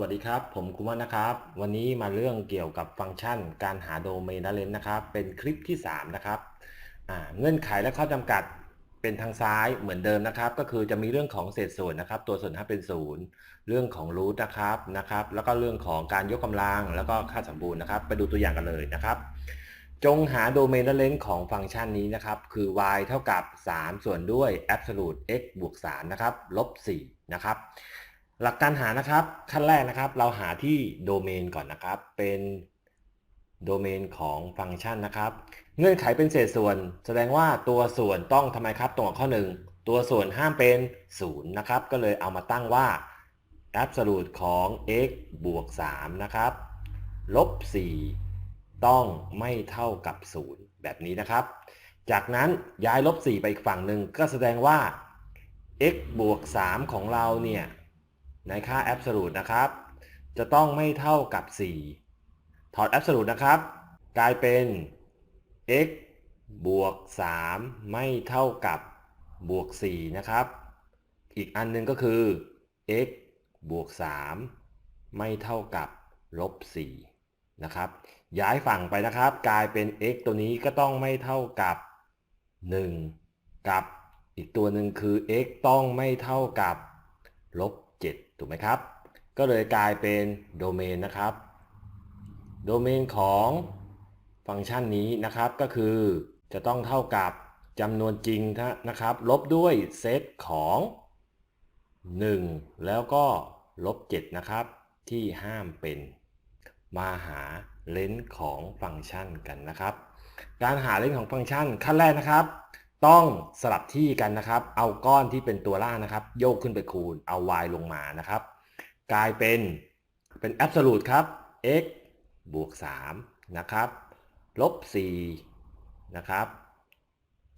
วัสดีครับ ผมกุมารนะครับ วันนี้มาเรื่องเกี่ยวกับฟังก์ชัน การหาโดเมนและเลนส์นะครับ เป็นคลิปที่ 3 นะครับเงื่อนไขและข้อจำกัดเป็นทางซ้ายเหมือนเดิมนะครับ ก็คือจะมีเรื่องของเศษส่วนนะครับ ตัวส่วนถ้าเป็นศูนย์เรื่องของรูทนะครับนะครับ แล้วก็เรื่องของการยกกำลังแล้วก็ค่าสมบูรณ์นะครับ ไปดูตัวอย่างกันเลยนะครับ จงหาโดเมนและเลนส์ของฟังก์ชันนี้นะครับ คือ y เท่ากับ 3 ส่วนด้วย absolute x บวก3นะครับลบ4นะครับ หลักการหานะครับขั้นแรกนะครับ เราหาที่โดเมนก่อนนะครับ เป็นโดเมนของฟังก์ชันนะครับ เงื่อนไขเป็นเศษส่วน แสดงว่าตัวส่วนต้องทำไมครับตรงกับข้อ 1 ตัวส่วนห้ามเป็น0นะครับ ก็เลยเอามาตั้งว่า absolute ของ x บวก3นะครับ ลบ 4 ต้องไม่เท่ากับ 0 แบบนี้นะครับ จากนั้นย้ายลบ 4 ไปอีกฝั่งหนึ่งก็แสดงว่า x บวก3ของเราเนี่ย ในค่า absolute นะครับ จะต้องไม่เท่ากับ 4 ถอด absolute นะครับ กลายเป็น x บวก 3 ไม่เท่ากับบวก 4 นะครับ อีกอันหนึงก็คือ x บวก 3 ไม่เท่ากับลบ 4 นะครับ ย้ายฝั่งไปนะครับ กลายเป็น x ตัวนี้ก็ต้องไม่เท่ากับ 1 กับอีกตัวหนึ่งคือ x ต้องไม่เท่ากับลบ ถูกไหมครับ ก็เลยกลายเป็นโดเมนนะครับ โดเมนของฟังก์ชันนี้นะครับก็คือจะต้องเท่ากับจำนวนจริงนะครับ ลบด้วยเซตของ 1 แล้วก็ลบ 7 นะครับ ที่ห้ามเป็นมาหาเลนส์ของฟังก์ชันกันนะครับ การหาเลนส์ของฟังก์ชันขั้นแรกนะครับ ต้องสลับที่กันนะครับ เอาก้อนที่เป็นตัวล่างนะครับ โยกขึ้นไปคูณ เอา y ลงมานะครับ กลายเป็นเป็น absolute ครับ x บวก3นะครับลบ4นะครับ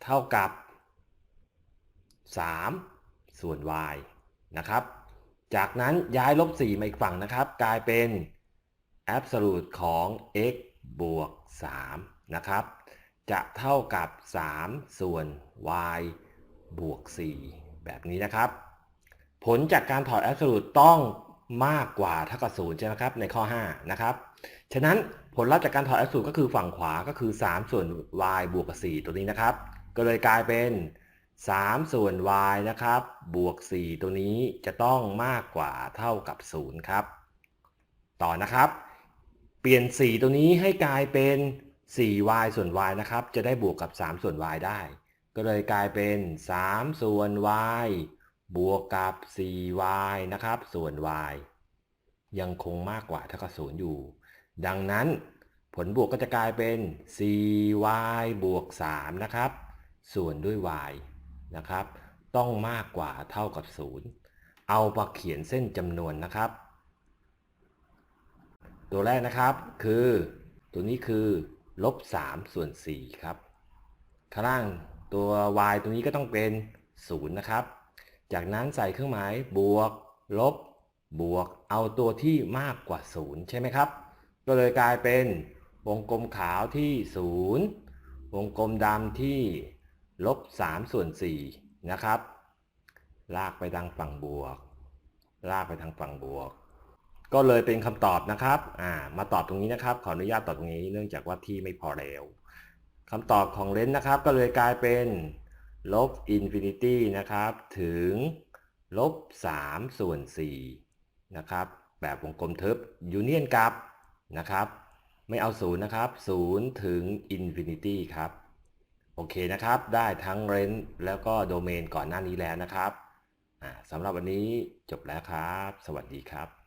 เท่ากับ 3 ส่วน y นะครับ จากนั้นย้ายลบ4มาอีกฝั่งนะครับ กลายเป็น absolute ของ x บวก3นะครับ จะเท่ากับ 3 ส่วน y บวก 4 แบบนี้นะครับ ผลจากการถอด absolute ต้องมากกว่าเท่ากับ0ใช่ไหมครับในข้อ 5 นะครับ ฉะนั้นผลลัพธ์จากการถอด absolute ก็คือฝั่งขวาก็คือ 3 ส่วน y บวกกับ 4 ตัวนี้นะครับ ก็เลยกลายเป็น 3 ส่วน y นะครับ บวก 4 ตัวนี้จะต้องมากกว่าเท่ากับ 0 ครับ ต่อนะครับ เปลี่ยน 4 ตัวนี้ให้กลายเป็น 4y ส่วน y นะครับ จะได้บวกกับ 3 ส่วน y ได้ ก็เลยกลายเป็น 3 ส่วน y บวกกับ 4y นะครับ ส่วน y ยังคงมากกว่าเท่ากับ0อยู่ ดังนั้นผลบวกก็จะกลายเป็น 4y บวก 3 นะครับ ส่วนด้วย y นะครับ ต้องมากกว่าเท่ากับ 0 เอามาเขียนเส้นจำนวนนะครับ ตัวแรกนะครับคือ ตัวนี้คือ ลบ3ส่วน4ครับ ข้างล่างตัว y ตัวนี้ก็ต้องเป็น 0 นะครับ จากนั้นใส่เครื่องหมายบวก ลบ บวก เอาตัวที่มากกว่า 0 ใช่ไหมครับ ก็เลยกลายเป็นวงกลมขาวที่ 0 วงกลมดำที่ลบ3ส่วน4นะครับ ลากไปทางฝั่งบวก ลากไปทางฝั่งบวก ก็เลยเป็นคำตอบนะครับอ่ามาตอบตรงนี้นะครับ ขออนุญาตตอบตรงนี้เนื่องจากว่าที่ไม่พอแล้วคำตอบของเลนส์นะครับ ก็เลยกลายเป็นลบอินฟินิตี้นะครับถึงลบ3ส่วน4นะครับแบบวงกลมทึบยูเนียนกับนะครับ ไม่เอา0นย์นะครับ0ถึงอินฟินิตี้ครับ โอเคนะครับ ได้ทั้งเรนส์แล้วก็โดเมนก่อนหน้านี้แล้วนะครับสำหรับวันนี้จบแล้วครับ สวัสดีครับ